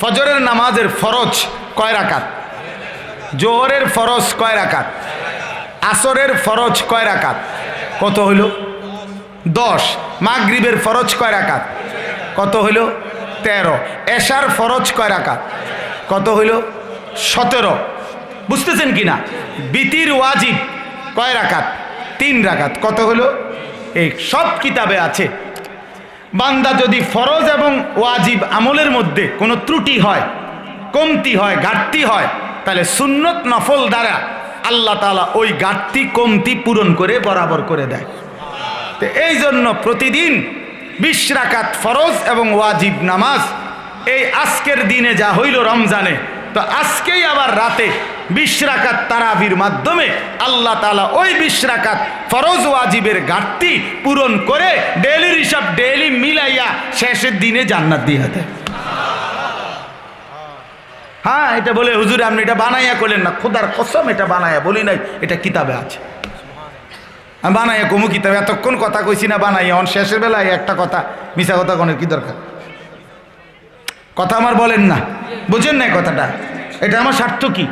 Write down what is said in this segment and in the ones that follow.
ফজরের নামাজের ফরজ কয় রাকাত? জোহরের ফরজ কয় রাকাত? আসরের ফরজ কয় রাকাত? কত হইল? দশ। মাগরিবের ফরজ কয় রাকাত? কত হইল? তেরো। এশার ফরজ কয় রাকাত? কত হইল? সতেরো। বুঝতেছেন কি না বিতির ওয়াজিব কয় রাকাত? তিন রাকাত। কত হইল? এই সব কিতাবে আছে। বান্দা যদি ফরজ এবং ওয়াজিব আমলের মধ্যে কোনো ত্রুটি হয়, কমতি হয়, ঘাটতি হয়, তাহলে সুন্নত নফল দ্বারা আল্লাহ তালা ওই ঘাটতি, কমতি পূরণ করে বরাবর করে দেয়। তো এই জন্য প্রতিদিন বিশ রাকাত ফরজ এবং ওয়াজিব নামাজ, এই আজকের দিনে যা হইল রমজানে তো আজকেই আবার রাতে বিশ রাকাত তারাবির মাধ্যমে আল্লাহ তালা ওই বিশ রাকাত ফরজ ওয়াজিবের ঘাটতি পূরণ করে ডেলির হিসাব ডেলি মিলাইয়া শেষের দিনে জান্নাত দিয়ে দেয়। হ্যাঁ এটা বলে হুজুর, আপনি এটা বানাইয়া করলেন না। খোদার কসম, এটা বানাইয়া বলি নাই, এটা কিতাবে আছে। আমি বানাইয়া কমু কিতাবে, এতক্ষণ কথা কইছি না, বানাইয়া অন শেষের বেলায় একটা কথা মিশা কথা কোনের কি দরকার? কথা আমার বলেন না। বুঝেন না কথাটা? এটা আমার স্বার্থ কি?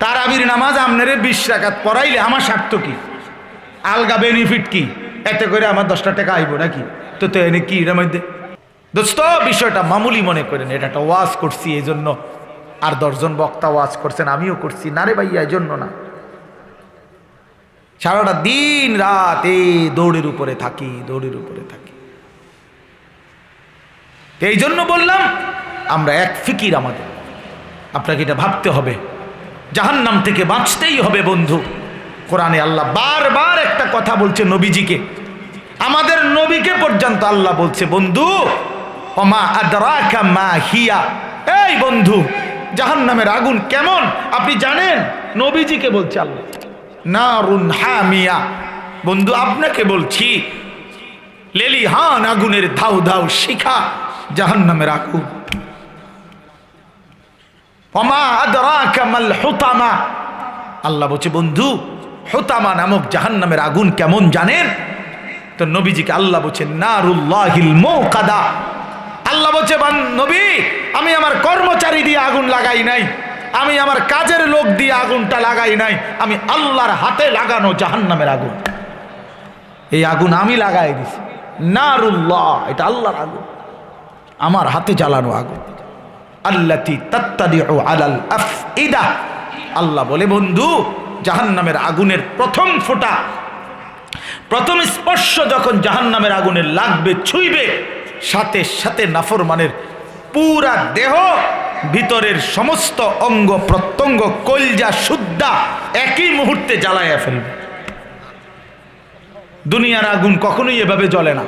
তার আবির নামাজ আপনারে বিশ রাকাত পড়াইলে আমার স্বার্থ কি? আলগা বেনিফিট কি? এতে করে আমার দশটা টাকা আইব নাকি? তো তো এনে কি এর মধ্যে? দোস্ত, বিষয়টা মামুলি মনে করেন, এটা একটা ওয়াজ করছি এই জন্য আর দশজন বক্তা ওয়াজ করছেন, আমিও করছি। না রে ভাইয়া এই জন্য না। সারাটা দিন রাত এই দৌড়ের উপরে থাকি, দৌড়ের উপরে থাকি। এই জন্য বললাম আমরা এক ফিকির আমাদের। আপনাকে এটা ভাবতে হবে। জাহান্নাম থেকে বাঁচতেই হবে বন্ধু। কোরআনে আল্লাহ বারবার একটা কথা বলছে নবীজিকে। আমাদের নবীকে পর্যন্ত আল্লাহ বলছে, বন্ধু অমা আদরাকা মা হিয়া। এই বন্ধু, জাহান্নামের আগুন কেমন? আপনি জানেন? নবীজিকে বলছে আল্লাহ। নারুন হামিয়া। বন্ধু, আপনাকে বলছি লেলি হান আগুনের ধাউ ধাউ শিখা, জাহান্নামের আগুন অমা আদরাকা মাল হুতামা আল্লাহ বলছে, বন্ধু, হুতামা নামক জাহান্নামের আগুন কেমন জানেন? তো নবীজিকে আল্লাহ বলছে আল্লাহ বলছে নবী, আমি আমার কর্মচারী দিয়ে আগুন লাগাই নাই। আমি আমার কাজের লোক দিয়ে আগুনটা লাগাই নাই। আমি আল্লাহর হাতে লাগানো জাহান্নামের আগুন। এই আগুন আমি লাগাই দিছি। নারুল্লাহ, এটা আল্লাহর আগুন। আমার হাতে জ্বালানো আগুন। আল্লাতি আল্লাহ বলে, বন্ধু, জাহান্নামের আগুনের প্রথম ফোঁটা, প্রথম স্পর্শ যখন জাহান্নামের আগুনের লাগবে, ছুঁইবে, সাথে সাথে নাফরমানের পুরা দেহ, ভিতরের সমস্ত অঙ্গ প্রত্যঙ্গ, কলজা শুদ্ধা একই মুহূর্তে জ্বালাইয়া ফেলবে। দুনিয়ার আগুন কখনোই এভাবে জ্বলে না।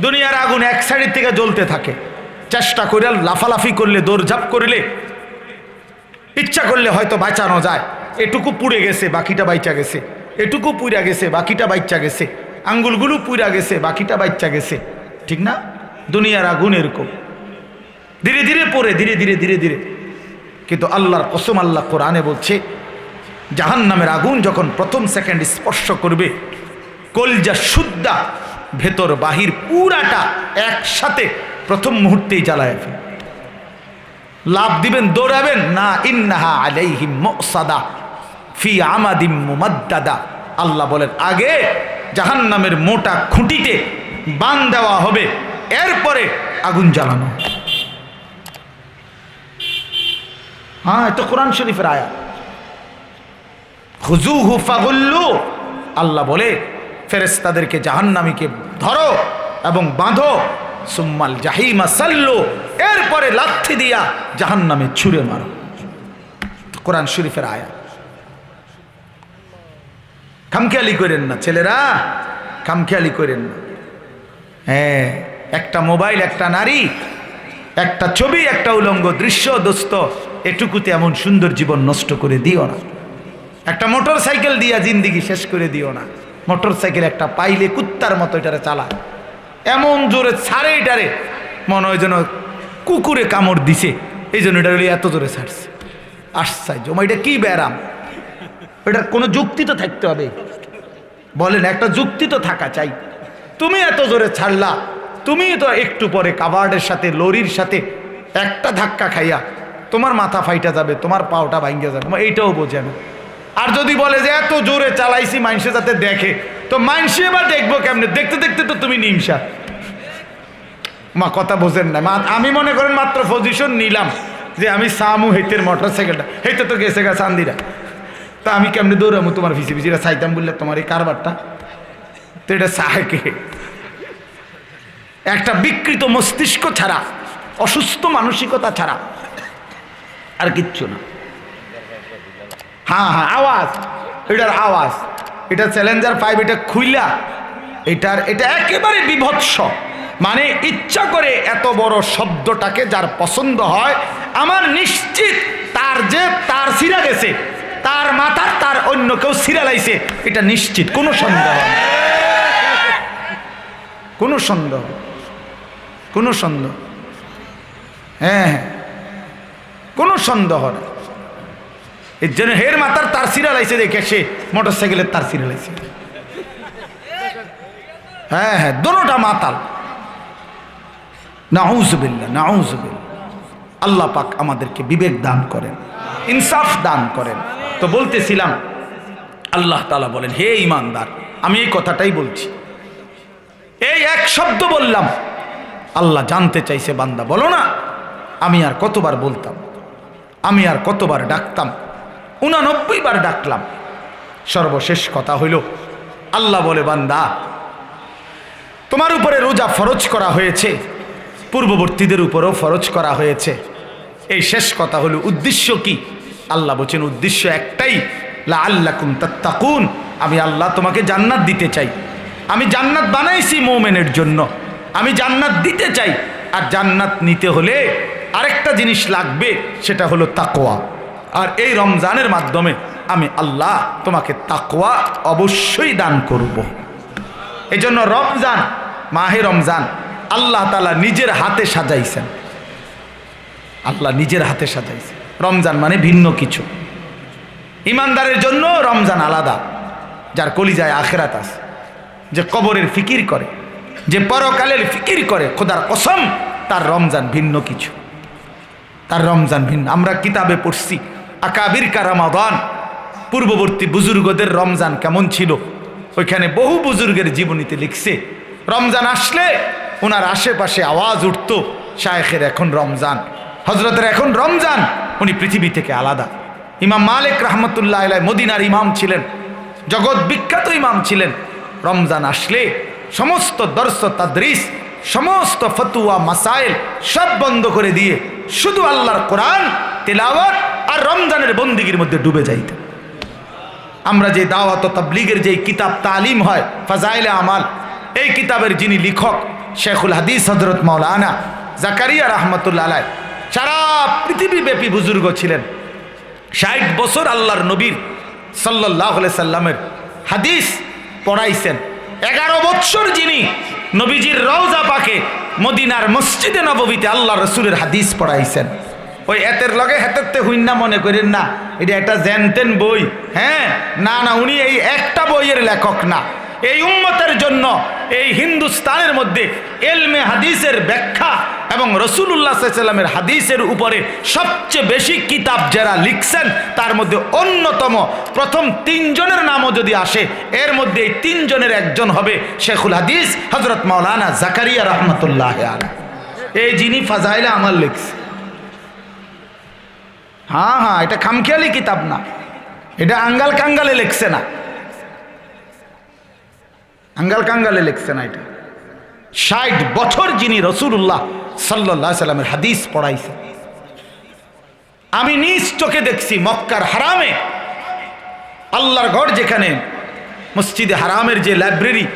দুনিয়ার আগুন এক সাইডের থেকে জ্বলতে থাকে। চেষ্টা করে লাফালাফি করলে, দৌড়ঝাঁপ করলে, ইচ্ছা করলে হয়তো বাঁচানো যায়। এটুকু পুড়ে গেছে, বাকিটা বাইচা গেছে। এটুকু পুইরা গেছে, বাকিটা বাইচা গেছে। আঙ্গুলগুলো পুইরা গেছে, বাকিটা বাইচা গেছে। ঠিক না? দুনিয়ার আগুন এরকম। ধীরে ধীরে পড়ে, ধীরে ধীরে ধীরে ধীরে। কিন্তু আল্লাহর কসম, আল্লাহ কোরআনে বলছে জাহান নামের আগুন যখন প্রথম সেকেন্ড স্পর্শ করবে, কলজা শুদ্ধা, ভেতর বাহির পুরাটা একসাথে প্রথম মুহূর্তেই জ্বালায় ফেলবে লাভ দিবেন, দৌড়াবেন? না, ইন্নাহা আলাইহিম মুসাদা ফি আমাদিম মুমাদ্দাদা। আল্লাহ বলেন, আগে জাহান্নামের মোটা খুঁটিতে বান দেওয়া হবে, এরপরে আগুন জ্বালানো হ্যাঁ এটা কোরআন শরীফের আয়া হুজুহু ফাগুল্লু। আল্লাহ বলে ফেরেস্তাদেরকে জাহান্নামীকে ধরো এবং বাঁধো। সুম্মাল জাহিমা সাল্লু, এরপরে লাথি দিয়া জাহান্নামে ছুঁড়ে মারো। কোরআন শরীফের আয়া খামখেয়ালি করেন না, ছেলেরা, খামখেয়ালি করেন না। হ্যাঁ একটা মোবাইল, একটা নারী, একটা ছবি, একটা উলঙ্গ দৃশ্য, দোস্ত, এটুকুতে এমন সুন্দর জীবন নষ্ট করে দিও না। একটা মোটর সাইকেল দিয়া জিন্দিগি শেষ করে দিও না। মোটর সাইকেল একটা পাইলে কুত্তার মতো এটারে চালা এমন জোরে ছাড়ে এটারে। মনে হয় যেন কুকুরে কামড় দিছে। এই জন্য এটা এত জোরে ছাড়ছে। আশ্চর্য। এটা কি ব্যারাম? এটার কোনো যুক্তি তো থাকতে হবে। বলেন, একটা যুক্তি তো থাকা চাই। তুমি এত জোরে ছাড়লা, তুমি তো একটু পরে কাবার্ডের সাথে, লরির সাথে একটা ধাক্কা খাইয়া তোমার মাথা ফাইটা যাবে, তোমার পাওটা ভাঙ্গে যাবে। এইটাও বোঝে আর যদি বলে যে এত জোরে চালাইছি, মানুষে যাতে দেখে। তো মানসি এবার দেখব কেমনে? দেখতে দেখতে তো তুমি নিমসা। মা, কথা বোঝেন না। আমি মনে করেন মাত্র পজিশন নিলাম যে আমি সামু হেতের মোটর সাইকেলটা হেতে তো গেছে গা চান্দিরা। তা আমি কেমনে দৌড়ামু? তোমার ভিসি ভিসিরা চাইতাম বললে তোমার এই কারবারটা। তো এটা সাহেকে। একটা বিকৃত মস্তিষ্ক ছাড়া, অসুস্থ মানসিকতা ছাড়া আর কিচ্ছু না। হ্যাঁ হ্যাঁ আওয়াজ। এটার আওয়াজ। এটা চ্যালেঞ্জার ফাইভ এটা খুইলা। এটার, এটা একেবারে বিভৎস। মানে ইচ্ছা করে এত বড় শব্দটাকে যার পছন্দ হয়, আমার নিশ্চিত তার যে তার সিরা গেছে, তার মাথার তার অন্য কেউ সিরা লাইছে, এটা নিশ্চিত, কোনো সন্দেহ। কোনো সন্দেহ কোনো সন্দেহ হ্যাঁ হ্যাঁ। কোনো সন্দেহ নেই। এর জন্য হের মাথার তার সিরিয়াল আইসে দেখে, সে মোটর সাইকেলের তার সিরিয়াল আইসে হ্যাঁ হ্যাঁ দোনোটা মাতাল। নাউজবিল্লা নাউজবিল্লা আল্লাহ পাক আমাদেরকে বিবেক দান করেন, ইনসাফ দান করেন। তো বলতেছিলাম, আল্লাহ তালা বলেন, হে ইমানদার আমি এই কথাটাই বলছি। এই এক শব্দ বললাম, আল্লাহ জানতে চাইছে বান্দা, বলো না, আমি আর কতবার বলতাম, আমি আর কতবার ডাকতাম উনানব্বই বার ডাকলাম। সর্বশেষ কথা হইল, আল্লাহ বলে, বান্দা, তোমার উপরে রোজা ফরজ করা হয়েছে, পূর্ববর্তীদের উপরেও ফরজ করা হয়েছে। এই শেষ কথা হলো, উদ্দেশ্য কি? আল্লাহ বলছেন, উদ্দেশ্য একটাই লা আল্লাহ কুম তাত্তাকুন, আমি আল্লাহ তোমাকে জান্নাত দিতে চাই। আমি জান্নাত বানাইছি মোমেনের জন্য, আমি জান্নাত দিতে চাই। আর জান্নাত নিতে হলে আরেকটা জিনিস লাগবে, সেটা হলো তাকোয়া আর এই রমজানের মাধ্যমে আমি আল্লাহ তোমাকে তাকোয়া অবশ্যই দান করব। এই জন্য রমজান, মাহে রমজান আল্লাহ তালা নিজের হাতে সাজাইছেন। আল্লাহ নিজের হাতে সাজাইছে রমজান মানে ভিন্ন কিছু। ইমানদারের জন্য রমজান আলাদা, যার কলিজায় আখেরাত আছে। যে কবরের ফিকির করে, যে পরকালের ফিকির করে, খোদার কসম, তার রমজান ভিন্ন কিছু। তার রমজান ভিন্ন। আমরা কিতাবে পড়ছি আকাবির কারামাদান পূর্ববর্তী বুজুর্গদের রমজান কেমন ছিল? ওইখানে বহু বুজুর্গের জীবনীতে লিখছে, রমজান আসলে ওনার আশেপাশে আওয়াজ উঠত, শায়েখের এখন রমজান। হজরতের এখন রমজান, উনি পৃথিবী থেকে আলাদা। ইমাম মালিক রহমতুল্লাহ আলাই মদিনার ইমাম ছিলেন, জগৎ বিখ্যাত ইমাম ছিলেন। রমজান আসলে সমস্ত দর্শ তাদরিস, সমস্ত ফতুয়া, মাসাইল সব বন্ধ করে দিয়ে শুধু আল্লাহর কোরআন, তেলাওয়াত আর রমজানের বন্দিগির মধ্যে ডুবে যাইতেন আমরা যে দাওয়াত তাবলিগের যে কিতাব তালিম হয়, ফাজাইলে আমাল, এই কিতাবের যিনি লেখক, শেখুল হাদিস হজরত মৌলানা জাকারিয়া রহমতুল্লাহ আলাই সারা পৃথিবীব্যাপী বুজুর্গ ছিলেন। ষাট বছর আল্লাহর নবীর সাল্লাহ সাল্লামের হাদিস পড়াইছেন। এগারো বৎসর যিনি নবীজির রওজা পাকে মদিনার মসজিদে নববীতে আল্লাহ রসুলের হাদিস পড়াইছেন। ওই এতের লগে হেতেরতে হইন না মনে করেন না। এটা একটা জেনতেন বই। হ্যাঁ? না না, উনি এই একটা বইয়ের লেখক না। এই উম্মতের জন্য এই হিন্দুস্তানের মধ্যে এলমে হাদিসের ব্যাখ্যা এবং রসুল্লাহ সাল্লামের হাদিসের উপরে সবচেয়ে বেশি কিতাব যারা লিখছেন, তার মধ্যে অন্যতম প্রথম তিনজনের নামও যদি আসে, এর মধ্যে এই তিনজনের একজন হবে শেখুল হাদিস হজরত মাওলানা জাকারিয়া রহমতুল্লাহ এই যিনি ফাজাইলা আমার লিখছে। হ্যাঁ হ্যাঁ এটা খামখেয়ালি কিতাব না। এটা আঙ্গাল কাঙ্গালে লিখছে না। আঙ্গাল কাঙ্গালে লিখছে না এটা। ষাট বছর যিনি রসুল্লাহ সাল্লাহ সাল্লামের হাদিস পড়াইছে। আমি নিজ চোখে দেখছি মক্কার হারামে। আল্লাহর ঘর যেখানে, মসজিদে হারামের যে লাইব্রেরি,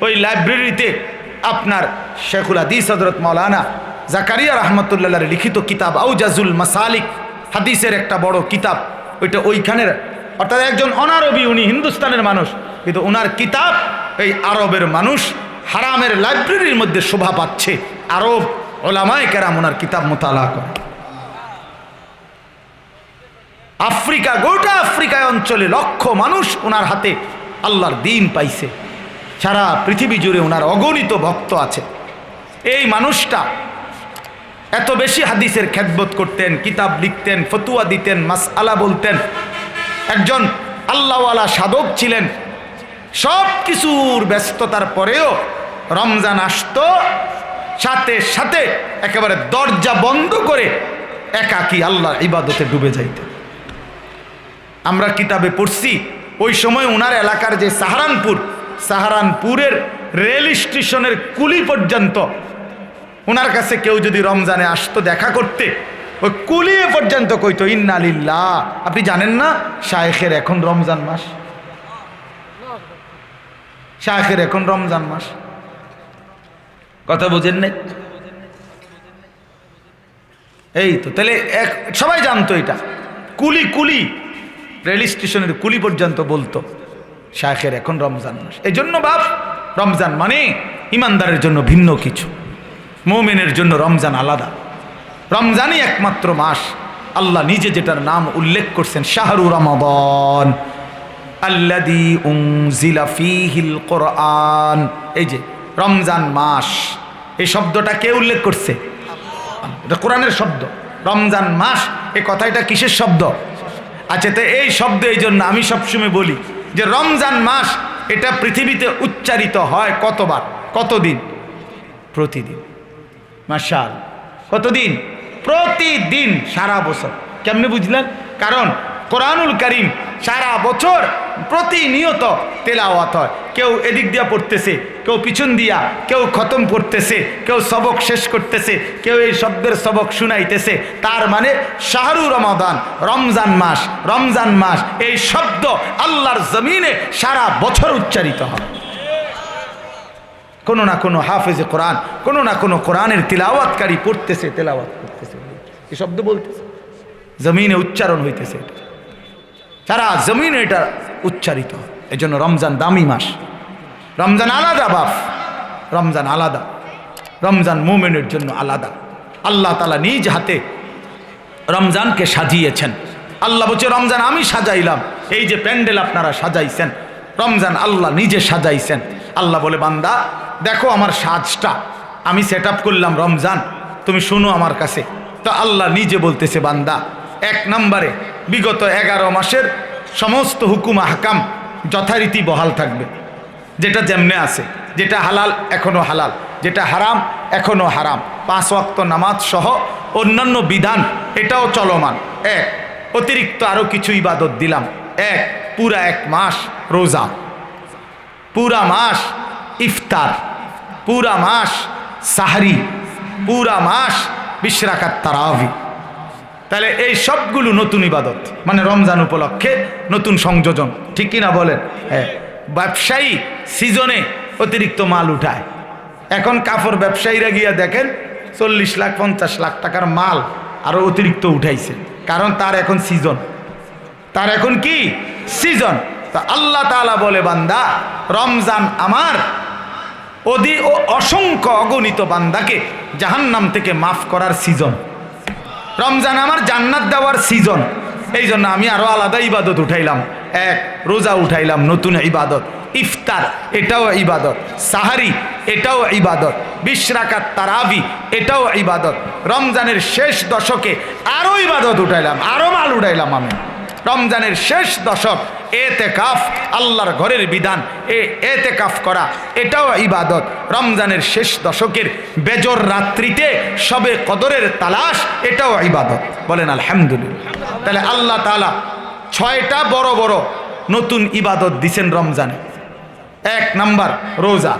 ওই লাইব্রেরিতে আপনার শেখুল হাদিস হজরত মৌলানা জাকারিয়া রহমতুল্লাহ লিখিত কিতাব আউজাজুল মাসালিক হাদিসের একটা বড় কিতাব, ওইটা ওইখানের। অর্থাৎ একজন অনারবি, উনি হিন্দুস্তানের মানুষ, কিন্তু ওনার কিতাব এই আরবের মানুষ হারামের লাইব্রেরির মধ্যে শোভা পাচ্ছে। আরব ওলামায় কেরাম ওনার কিতাব মোতালা করে। আফ্রিকা, গোটা আফ্রিকায় অঞ্চলে লক্ষ মানুষ ওনার হাতে আল্লাহর দিন পাইছে। সারা পৃথিবী জুড়ে ওনার অগণিত ভক্ত আছে। এই মানুষটা এত বেশি হাদিসের খ্যাতবোধ করতেন, কিতাব লিখতেন, ফতুয়া দিতেন মাস আলা বলতেন। একজন আল্লাহওয়ালা সাধক ছিলেন। সব কিছুর ব্যস্ততার পরেও রমজান আসত, সাথে সাথে একেবারে দরজা বন্ধ করে একাকি আল্লাহ ইবাদতে ডুবে যাইতেন আমরা কিতাবে পড়ছি, ওই সময় ওনার এলাকার যে সাহারানপুর, সাহারানপুরের রেল স্টেশনের কুলি পর্যন্ত ওনার কাছে কেউ যদি রমজানে আসতো দেখা করতে, ওই কুলিয়ে পর্যন্ত কইতো ইন্নালিল্লাহ আপনি জানেন না? শায়েখের এখন রমজান মাস। শায়েখের এখন রমজান মাস। কথা বোঝেন নাই? এই তো, তাহলে এক, সবাই জানতো এটা। কুলি কুলি, রেল স্টেশনের কুলি পর্যন্ত বলতো, শায়েখের এখন রমজান মাস। এই জন্য বাপ, রমজান মানে ইমানদারের জন্য ভিন্ন কিছু। মৌমেনের জন্য রমজান আলাদা। রমজানই একমাত্র মাস। আল্লাহ নিজে যেটার নাম উল্লেখ করছেন শাহরু রমাবন আল্লাদি উংজিলা ফিহিল কোরআন। এই যে, রমজান মাস। এই শব্দটা কে উল্লেখ করছে? কোরআনের শব্দ। রমজান মাস এই কথা এটা কিসের শব্দ? আচ্ছা তো এই শব্দ এই জন্য আমি সবসময় বলি যে রমজান মাস এটা পৃথিবীতে উচ্চারিত হয় কতবার? কতদিন? প্রতিদিন। মাসাল কতদিন? প্রতিদিন, সারা বছর। কেমনে বুঝলেন? কারণ কোরআনুল করিম সারা বছর প্রতিনিয়ত তেলাওয়াত হয়। কেউ এদিক দিয়া পড়তেছে, কেউ পিছন দিয়া, কেউ খতম পড়তেছে কেউ সবক শেষ করতেছে, কেউ এই শব্দের সবক শুনাইতেছে। তার মানে শাহরু রমাদান, রমজান মাস রমজান মাস, এই শব্দ আল্লাহর জমিনে সারা বছর উচ্চারিত হয়। কোনো না কোনো হাফেজে কোরআন, কোনো না কোনো কোরআনের তিলাওয়াতকারী পড়তেছে, তেলাওয়াত করতেছে। এ শব্দ বলতেছে। জমিনে উচ্চারণ হইতেছে। সারা জমিনে এটা উচ্চারিত। এই জন্য রমজান দামি মাস। রমজান আলাদা বাপ। রমজান আলাদা। রমজান মোমেনের জন্য আলাদা। আল্লাহ তালা নিজ হাতে রমজানকে সাজিয়েছেন। আল্লাহ বলছে, রমজান আমি সাজাইলাম। এই যে প্যান্ডেল আপনারা সাজাইছেন, রমজান আল্লাহ নিজে সাজাইছেন। আল্লাহ বলে, বান্দা দেখো আমার সাজটা। আমি সেট করলাম রমজান। তুমি শোনো আমার কাছে। তো আল্লাহ নিজে বলতেছে, বান্দা, এক নম্বরে বিগত এগারো মাসের সমস্ত হুকুম হাকাম যথারীতি বহাল থাকবে। যেটা যেমনে আছে, যেটা হালাল এখনও হালাল, যেটা হারাম এখনও হারাম। পাঁচ ওয়াক্ত নামাজ সহ অন্যান্য বিধান, এটাও চলমান। এক, অতিরিক্ত আরও কিছু ইবাদত দিলাম। এক, পুরা এক মাস রোজা। পুরা মাস ইফতার, পুরা মাস সাহারি, পুরা মাস বিশ্রাকাত তারাভি তাহলে এই সবগুলো নতুন ইবাদত মানে রমজান উপলক্ষে নতুন সংযোজন, ঠিক কিনা বলেন? হ্যাঁ। ব্যবসায়ী সিজনে অতিরিক্ত মাল উঠায়। এখন কাপড় ব্যবসায়ীরা গিয়া দেখেন, চল্লিশ লাখ, পঞ্চাশ লাখ টাকার মাল আরও অতিরিক্ত উঠাইছে। কারণ তার এখন সিজন। তার এখন কি? সিজন। তা আল্লাহ তাআলা বলে, বান্দা, রমজান আমার অধি ও অসংখ্য অগণিত বান্দাকে জাহান্নাম থেকে মাফ করার সিজন রমজান আমার জান্নাত দেওয়ার সিজন এই জন্য আমি আরও আলাদা ইবাদত উঠাইলাম। এক, রোজা উঠাইলাম নতুন ইবাদত। ইফতার, এটাও ইবাদত। সাহারি, এটাও ইবাদত। বিশ্রাকাত তারাবি, এটাও ইবাদত। রমজানের শেষ দশকে আরও ইবাদত উঠাইলাম আরও মাল উঠাইলাম আমি। রমজানের শেষ দশক এতে কাফ আল্লাহর ঘরের বিধান, এ এতে কাফ করা, এটাও ইবাদত। রমজানের শেষ দশকের বেজর রাত্রিতে সবে কদরের তালাশ, এটাও ইবাদত। বলেন, আলহামদুলিল্লাহ। তাহলে আল্লাহ তালা ছয়টা বড় বড় নতুন ইবাদত দিছেন রমজানে। এক নাম্বার, রোজা।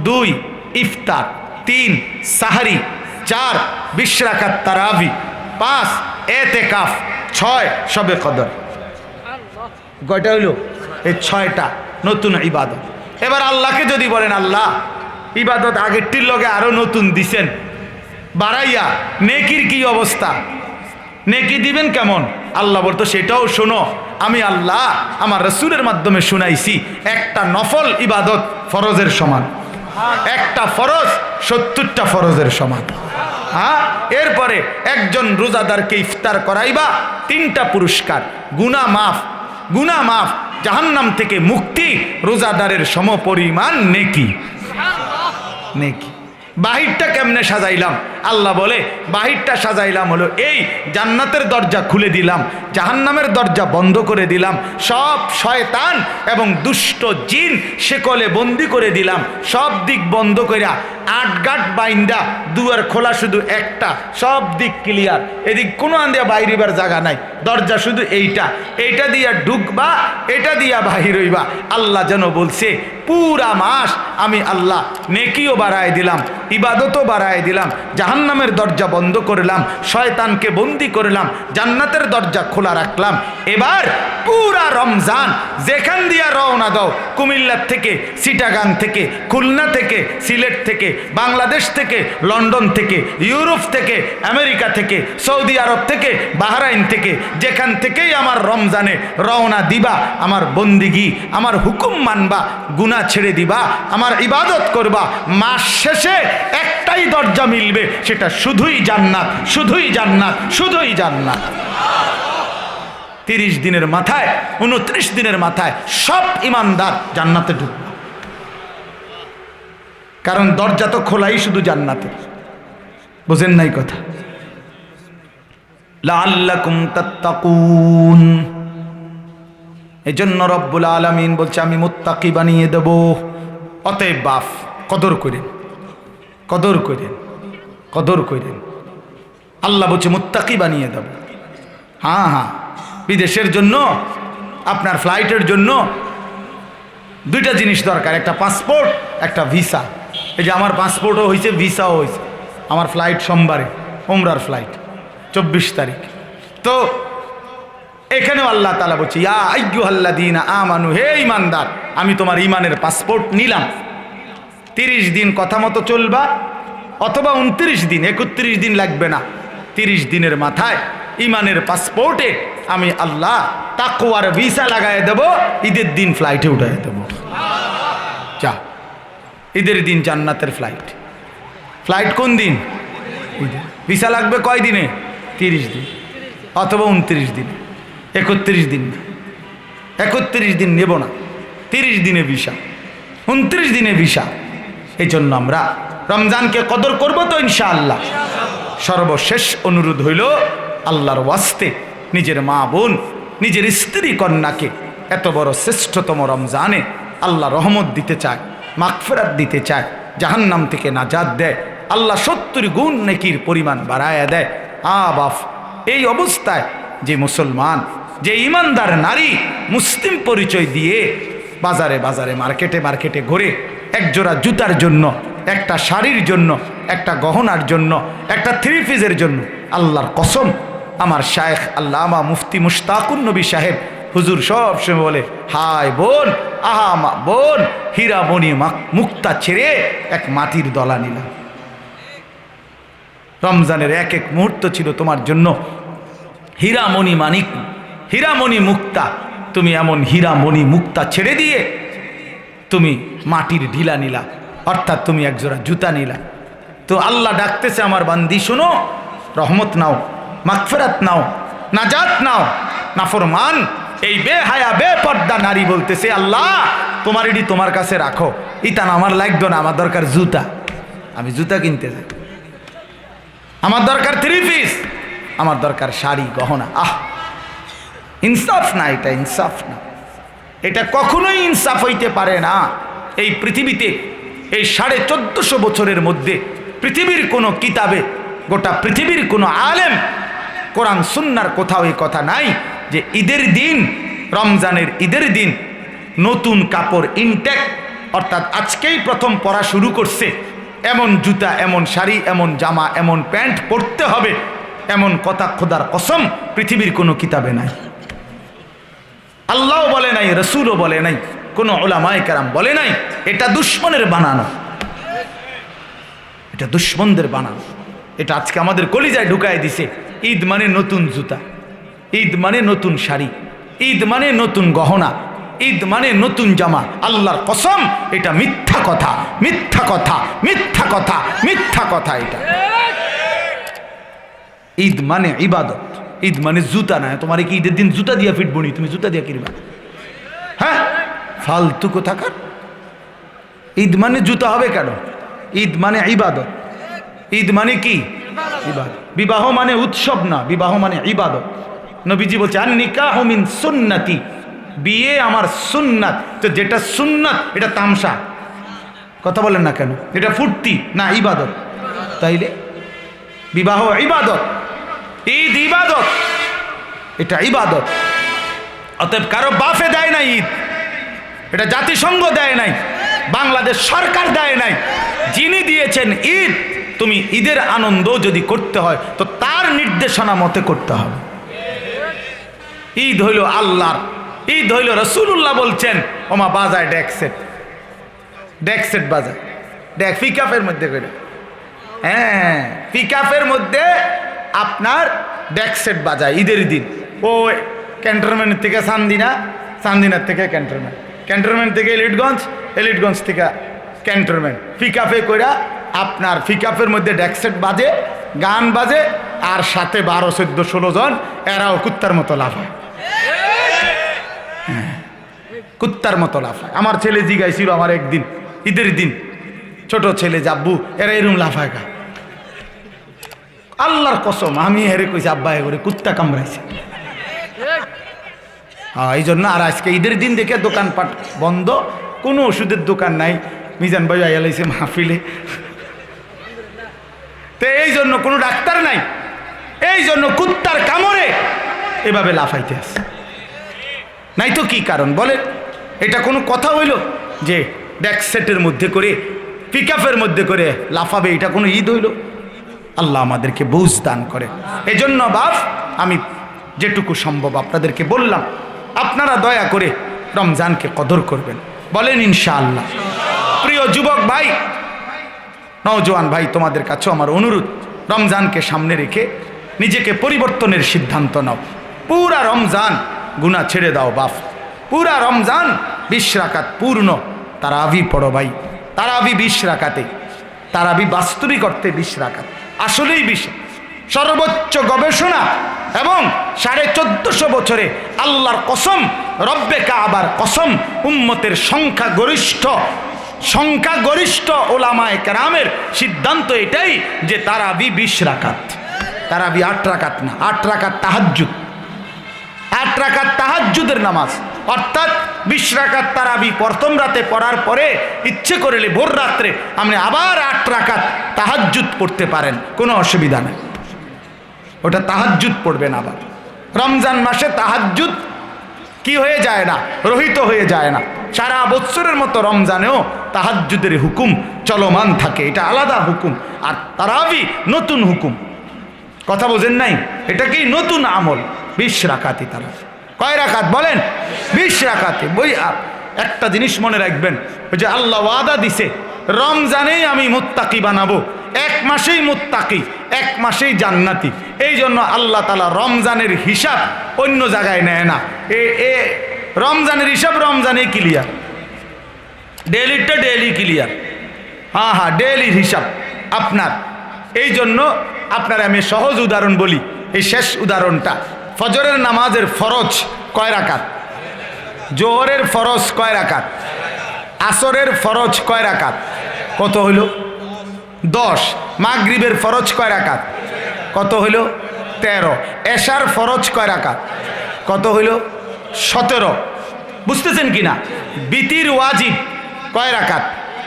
দুই, ইফতার। তিন, সাহারি। চার বিশ্রাকাত তারাবি। পাঁচ এতে কাফ ছয়, সবে কদর। কয়টা হইল? এই ছয়টা, নতুন ইবাদত। এবার আল্লাহকে যদি বলেন, আল্লাহ, ইবাদত আগেরটির লগে আরও নতুন দিছেন। বাড়াইয়া, নেকির কি অবস্থা? নেকি দিবেন কেমন? আল্লাহ বলতো, সেটাও শোনো, আমি আল্লাহ, আমার রসুলের মাধ্যমে শুনাইছি, একটা নফল ইবাদত ফরজের সমান। একটা ফরজ, সত্তরটা ফরজের সমান। হ্যাঁ? এরপরে একজন রোজাদারকে ইফতার করাইবা, তিনটা পুরস্কার। গুনা মাফ গুনা মাফ জাহান্নাম থেকে মুক্তি রোজাদারের সমপরিমাণ নেকি। নেকি। বাহিরটা কেমনে সাজাইলাম? আল্লাহ বলে, বাহিরটা সাজাইলাম হলো এই জান্নাতের দরজা খুলে দিলাম, জাহান্নামের দরজা বন্ধ করে দিলাম, সব শয়তান এবং দুষ্ট জিন সেকলে বন্দি করে দিলাম, সব দিক বন্ধ কইরা আট গাট বাইন্দা, দুয়ার খোলা শুধু একটা, সব দিক ক্লিয়ার এদিক কোনো আন্দিয়া বাইরিবার জায়গা নাই, দরজা শুধু এইটা। এইটা দিয়া ঢুকবা, এটা দিয়া বাহির হইবা। আল্লাহ যেন বলছে, পুরা মাস আমি আল্লাহ নেকিও বাড়ায় দিলাম। ইবাদতও বাড়ায় দিলাম, জাহান্নামের দরজা বন্ধ করলাম, শয়তানকে বন্দি করলাম, জান্নাতের দরজা খোলা রাখলাম। এবার পুরা রমজান, যেখান দিয়া রওনা দাও, কুমিল্লার থেকে সিটাগাং থেকে, খুলনা থেকে, সিলেট থেকে, বাংলাদেশ থেকে, লন্ডন থেকে, ইউরোপ থেকে, আমেরিকা থেকে, সৌদি আরব থেকে, বাহরাইন থেকে, যেখান থেকেই আমার রমজানে রওনা দিবা, আমার বন্দিগি, আমার হুকুম মানবা, গুনাহ ছেড়ে দিবা, আমার ইবাদত করবা, মাস শেষে একটাই দরজা মিলবে, সেটা শুধুই জান্নাত শুধুই জান্নাত শুধুই জান্নাত। তিরিশ দিনের মাথায়, উনত্রিশ দিনের মাথায় সব ইমানদার জান্নাতে ঢুকবে। কারণ দরজা তো খোলাই শুধু জান্নাতে বুঝেন নাই কথা? লাল্লাকুম তাত্তাকুন। এজন্য রব্বুল আলামিন বলছে, আমি মুত্তাকি বানিয়ে দেব। অতএব বাফ, কদর করেন। কদর করেন কদর করেন আল্লাহ বলছে, মুত্তাকি বানিয়ে দেব হ্যাঁ হ্যাঁ। বিদেশের জন্য, আপনার ফ্লাইটের জন্য দুইটা জিনিস দরকার, একটা পাসপোর্ট একটা ভিসা এই যে আমার পাসপোর্টও হয়েছে ভিসাও হয়েছে আমার ফ্লাইট সোমবারে ওমরার ফ্লাইট চব্বিশ তারিখ। তো এখানেও আল্লাহ তালা বলছে, ইয়া আজ্ঞু আল্লা দিন আমানু, হে ইমানদার আমি তোমার ইমানের পাসপোর্ট নিলাম। তিরিশ দিন কথা মতো চলবা, অথবা উনত্রিশ দিন, একত্রিশ দিন লাগবে না। তিরিশ দিনের মাথায় ইমানের পাসপোর্টে আমি আল্লাহ তাকুয়ার ভিসা লাগাই দেব, ঈদের দিন ফ্লাইটে উঠাই দেব। যা, ঈদের দিন জান্নাতের ফ্লাইট। ফ্লাইট কোন দিন? ভিসা লাগবে কয় দিনে? তিরিশ দিন, অথবা উনত্রিশ দিন। একত্রিশ দিন না। একত্রিশ দিন নেব না। তিরিশ দিনে ভিসা। উনত্রিশ দিনে ভিসা। এই জন্য আমরা রমজানকে কদর করব তো ইনশাআল্লাহ। সর্বশেষ অনুরোধ হইল আল্লাহর ওয়াস্তে নিজের মা বোন, নিজের স্ত্রী কন্যাকে এত বড় শ্রেষ্ঠতম রমজানে আল্লাহ রহমত দিতে চায়, মাগফেরাত দিতে চায়, জাহান্নাম থেকে নাজাদ দেয়, আল্লাহ সত্তর গুণ নেকির পরিমাণ বাড়ায় দেয়। আ বাফ, এই অবস্থায় যে মুসলমান, যে ইমানদার নারী মুসলিম পরিচয় দিয়ে বাজারে বাজারে মার্কেটে মার্কেটে ঘুরে একজোড়া জুতার জন্য, একটা শাড়ির জন্য, একটা গহনার জন্য, একটা থ্রি পিসের জন্য। আল্লাহর কসম, আমার শায়েখ আল্লামা মুফতি মুশতাকুন নবী সাহেব, হুজুর সব সময় বলে, হায় বোন, আহা মা, বোন, হীরা মণি মাক- মুক্তা ছেড়ে এক মাটির দলা নিলাম। রমজানের এক এক মুহূর্ত ছিল তোমার জন্য। হীরামণি মানিক হীরামণি মুক্তা, তুমি এমন হীরামণি মুক্তা ছেড়ে দিয়ে তুমি মাটির ঢিলা নিলা, অর্থাৎ তুমি একজোড়া জুতা নিলা। তো আল্লাহ ডাকতেছে আমার বান্দি, শোনো, রহমত নাও, মাগফেরাত নাও, নাজাত নাও, নাফরমান, এই বে হায়া বে বেপর্দা নারী বলতেছে, আল্লাহ তোমার এটি তোমার কাছে রাখো। ইতান, আমার লাগতো না, আমার দরকার জুতা। আমি জুতা কিনতে যাই। আমার দরকার থ্রি পিস আমার দরকার শাড়ি, গহনা। আহ! ইনসাফ না, এটা ইনসাফ না। এটা কখনোই ইনসাফ হইতে পারে না। এই পৃথিবীতে, এই সাড়ে চোদ্দশো বছরের মধ্যে পৃথিবীর কোনো কিতাবে, গোটা পৃথিবীর কোনো আলেম, কোরআন সুন্নার কোথাও এই কথা নাই যে ঈদের দিন, রমজানের ঈদের দিন নতুন কাপড় ইনটেক অর্থাৎ আজকেই প্রথম পড়া শুরু করছে। এমন জুতা, এমন শাড়ি, এমন জামা, এমন প্যান্ট পরতে হবে। এমন কথা খোদার কসম পৃথিবীর কোনো কিতাবে নাই। আল্লাহও বলে নাই, রসুলও বলে নাই, কোনো ওলামায় কারাম বলে নাই, এটা দুশ্মনের বানানো। এটা দুশ্মনদের বানানো। এটা আজকে আমাদের কলিজায় ঢুকায় দিছে, ঈদ মানে নতুন জুতা, ঈদ মানে নতুন শাড়ি, ঈদ মানে নতুন গহনা, ঈদ মানে নতুন জামা, আল্লাহর কসম, এটা মিথ্যা কথা মিথ্যা কথা মিথ্যা কথা মিথ্যা কথা এটা। ঈদ মানে ইবাদত। ঈদ মানে জুতা না, তোমার কি ঈদের দিন জুতা দিয়া ফিটবো নি? তুমি জুতা দিয়া কিনবা। হ্যাঁ? ফালতু কোথাকার? ঈদ মানে জুতা হবে কেন? ঈদ মানে ইবাদত। ঈদ মানে কি? বিবাহ মানে উৎসব না, বিবাহ মানে ইবাদত। নবীজি বলছে আর নিকাহ মিন সুন্নাতি। বিয়ে আমার সুন্নাত। তো যেটা সুন্নাত, এটা তামসা। কথা বলেন না কেন? এটা ফুর্তি, না ইবাদত। তাইলে? বিবাহ ইবাদত। ঈদ ইবাদত। এটা ইবাদত। অতএব কারও বাফে দেয় না ঈদ, এটা জাতিসংঘ দেয় নাই, বাংলাদেশ সরকার দেয় নাই। যিনি দিয়েছেন ঈদ, তুমি ঈদের আনন্দ যদি করতে হয়, তো তার নির্দেশনা মতে করতে হবে। ঈদ হইল আল্লাহর, ঈদ হইল রসুল্লাহ বলছেন, ওমা বাজায় ডেকসেট ডেকসেট বাজায়। ডেক ফিকাফের মধ্যে করে। হ্যাঁ পিকআপের মধ্যে আপনার ডেকসেট বাজায় ঈদের দিন। ও ক্যান্টনমেন্ট থেকে সান্দিনা সান্দিনার থেকে ক্যান্টনমেন্ট ক্যান্টনমেন্ট থেকে এলিটগঞ্জ এলিটগঞ্জ থেকে ক্যান্টনমেন্ট পিকআপে কইরা আপনার পিকআপের মধ্যে ডেকসেট বাজে গান বাজে আর সাথে বারো চোদ্দ ষোলো জন এরাও কুত্তার মতো লাভ হয়। হ্যাঁ, কুত্তার মতো লাভ হয়। আমার ছেলে জিগাইছিল আমার একদিন ঈদের দিন। ছোট ছেলে যাব্বু এরা এরম লাফায় গা। আল্লাহর কসম, আমি হেরে কইছি, আব্বা করে কুত্তা কামড়াইছে। হ্যাঁ এই জন্য আর আজকে ঈদের দিন দেখে দোকানপাট বন্ধ, কোনো ওষুধের দোকান নাই। মিজান ভাই আইয়ালাইছে মাহফিলে। তো এই জন্য কোনো ডাক্তার নাই এই জন্য কুত্তার কামড়ে এভাবে লাফাইতে আসে নাই তো কি কারণ? বলে, এটা কোনো কথা হইল যে ডেক সেটের মধ্যে করে পিকআপের মধ্যে করে লাফাবে, এটা কোনো ঈদ হইল? আল্লাহ আমাদেরকে বুঝ দান করে। এই জন্য বাপ, আমি যেটুকু সম্ভব আপনাদেরকে বললাম, আপনারা দয়া করে রমজানকে কদর করবেন। বলেন ইনশাআল্লাহ। প্রিয় যুবক ভাই, নওজোয়ান ভাই, তোমাদের কাছেও আমার অনুরোধ, রমজানকে সামনে রেখে নিজেকে পরিবর্তনের সিদ্ধান্ত নাও। পুরা রমজান গুণা ছেড়ে দাও বাপ। পুরা রমজান বিশ রাকাত পূর্ণ, তারাবি পড়ো ভাই। তারাবি বিশ রাকাতে, তারাবি বাস্তবিক অর্থে বিশ রাকাত। আসলেই বিশ। সর্বোচ্চ গবেষণা এবং সাড়ে চোদ্দশো বছরে আল্লাহর কসম, রব্বে কাবার কসম, উম্মতের সংখ্যা গরিষ্ঠ সংখ্যাগরিষ্ঠ ওলামায় কেরামের সিদ্ধান্ত এটাই যে তারাবি বিশ রাকাত। তারাবি আট রাকাত না, আট রাকাত তাহাজ্জুদ। আট রাকাত তাহাজ্জুদের নামাজ। অর্থাৎ বিশ রাকাত তারাবি প্রথম রাতে পড়ার পরে ইচ্ছে করলে ভোর রাত্রে আপনি আবার আট রাকাত তাহাজ্জুদ পড়তে পারেন, কোনো অসুবিধা নেই। ওটা তাহাজ্জুদ পড়বেন আবার। রমজান মাসে তাহাজ্জুদ কি হয়ে যায় না? রহিত হয়ে যায় না। সারা বৎসরের মতো রমজানেও তাহাজ্জুদের হুকুম চলমান থাকে। এটা আলাদা হুকুম। আর তারাবি নতুন হুকুম। কথা বোঝেন নাই? এটা কি নতুন আমল? বিশ রাকাতি তারা কয় রাকাত বলেন? বিশ রাকাতে। বই একটা জিনিস মনে রাখবেন, ওই যে আল্লাহ ওয়াদা দিছে, রমজানেই আমি মুত্তাকি বানাবো, এক মাসেই মুত্তাকি, এক মাসেই জান্নাতি। এই জন্য আল্লাহ তালা রমজানের হিসাব অন্য জায়গায় নেয় না। এ এ, রমজানের হিসাব রমজানেই ক্লিয়ার ডেলিটা ডেলি ক্লিয়ার হ্যাঁ হ্যাঁ ডেলির হিসাব আপনার। এই জন্য আপনার আমি সহজ উদাহরণ বলি, এই শেষ উদাহরণটা। ফজরের নামাজের ফরজ কয় রাকাত? জোহরের ফরজ কয় রাকাত? আসরের ফরজ কয় রাকাত? কত হইল? দশ। মাগরিবের ফরজ কয় রাকাত? কত হইল? তেরো। এশার ফরজ কয় রাকাত? কত হইল? সতেরো। বুঝতেছেন কি না বিতির ওয়াজিব কয় রাকাত?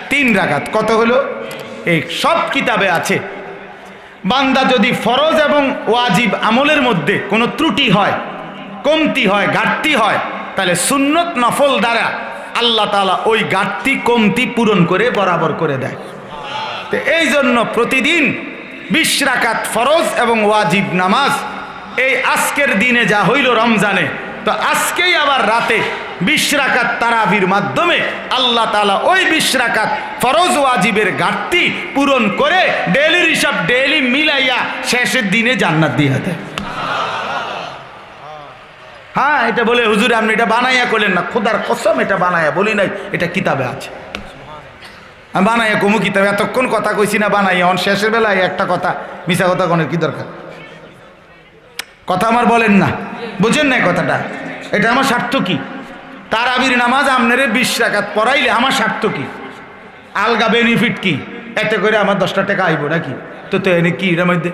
তিন রাকাত। কত হলো এই সব কিতাবে আছে। বান্দা যদি ফরজ এবং ওয়াজিব আমলের মধ্যে কোনো ত্রুটি হয়, কমতি হয়, ঘাটতি হয়, তাহলে সুন্নত নফল দ্বারা আল্লাহ তালা ওই ঘাটতি, কমতি পূরণ করে বরাবর করে দেয়। তো এই জন্য প্রতিদিন বিশ রাকাত ফরজ এবং ওয়াজিব নামাজ, এই আজকের দিনে যা হইল রমজানে, তো আজকেই আবার রাতে বিশ রাকাত তারাবির মাধ্যমে আল্লাহ তালা ওই বিশ রাকাত ফরজ ওয়াজিবের ঘাটতি পূরণ করে ডেলির হিসাব ডেলি মিলাইয়া শেষের দিনে জান্নাত দিয়ে দেয়। হ্যাঁ এটা বলে হুজুরে, আপনি এটা বানাইয়া করলেন না। খোদার কসম, এটা বানাইয়া বলি নাই, এটা কিতাবে আছে। আমি বানাইয়া কমু কিতাবে, এতক্ষণ কথা কইছি না, বানাইয়া অন শেষের বেলায় একটা কথা মিশা কথা কোনের কি দরকার? কথা আমার বলেন না। বুঝেন না কথাটা? এটা আমার স্বার্থ কি? তার আবির নামাজ আপনারে বিশ রাকাত পড়াইলে আমার স্বার্থ কি? আলগা বেনিফিট কি? এতে করে আমার দশটা টাকা আইব নাকি? তো তো এনে কি এর মধ্যে?